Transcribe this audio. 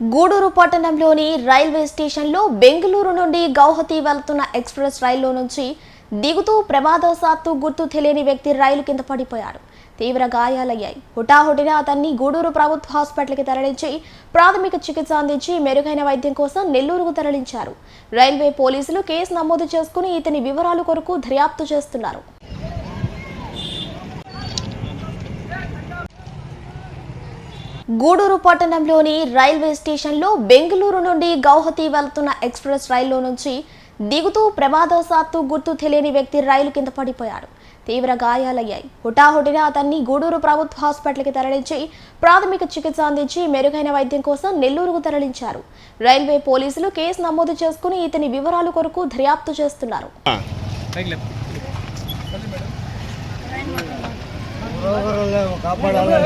గూడూరు పట్టణంలోని రైల్వే స్టేషన్లో బెంగళూరు నుండి గౌహతి వెళ్తున్న ఎక్స్ప్రెస్ రైల్లో నుంచి దిగుతూ ప్రమాదవశాత్తు గుర్తు తెలియని వ్యక్తి రైలు కింద పడిపోయాడు. తీవ్ర గాయాలయ్యాయి. హుటాహుటిన అతన్ని గూడూరు ప్రభుత్వ హాస్పిటల్కి తరలించి ప్రాథమిక చికిత్స అందించి మెరుగైన వైద్యం కోసం నెల్లూరుకు తరలించారు. రైల్వే పోలీసులు కేసు నమోదు చేసుకుని ఇతని వివరాలు కొరకు దర్యాప్తు చేస్తున్నారు. గూడూరు పట్టణంలోని రైల్వే స్టేషన్లో బెంగళూరు నుండి గౌహతి వెళ్తున్న ఎక్స్ప్రెస్ రైల్లో నుంచి దిగుతూ ప్రమాదవశాత్తు గుర్తు తెలియని వ్యక్తి రైలు కింద పడిపోయాడు. తీవ్ర గాయాలయ్యాయి. హుటాహుటిన అతన్ని గూడూరు ప్రభుత్వ హాస్పిటల్కి తరలించి ప్రాథమిక చికిత్స అందించి మెరుగైన వైద్యం కోసం నెల్లూరుకు తరలించారు. రైల్వే పోలీసులు కేసు నమోదు చేసుకుని ఇతని వివరాల కొరకు దర్యాప్తు చేస్తున్నారు. కాపాడాలి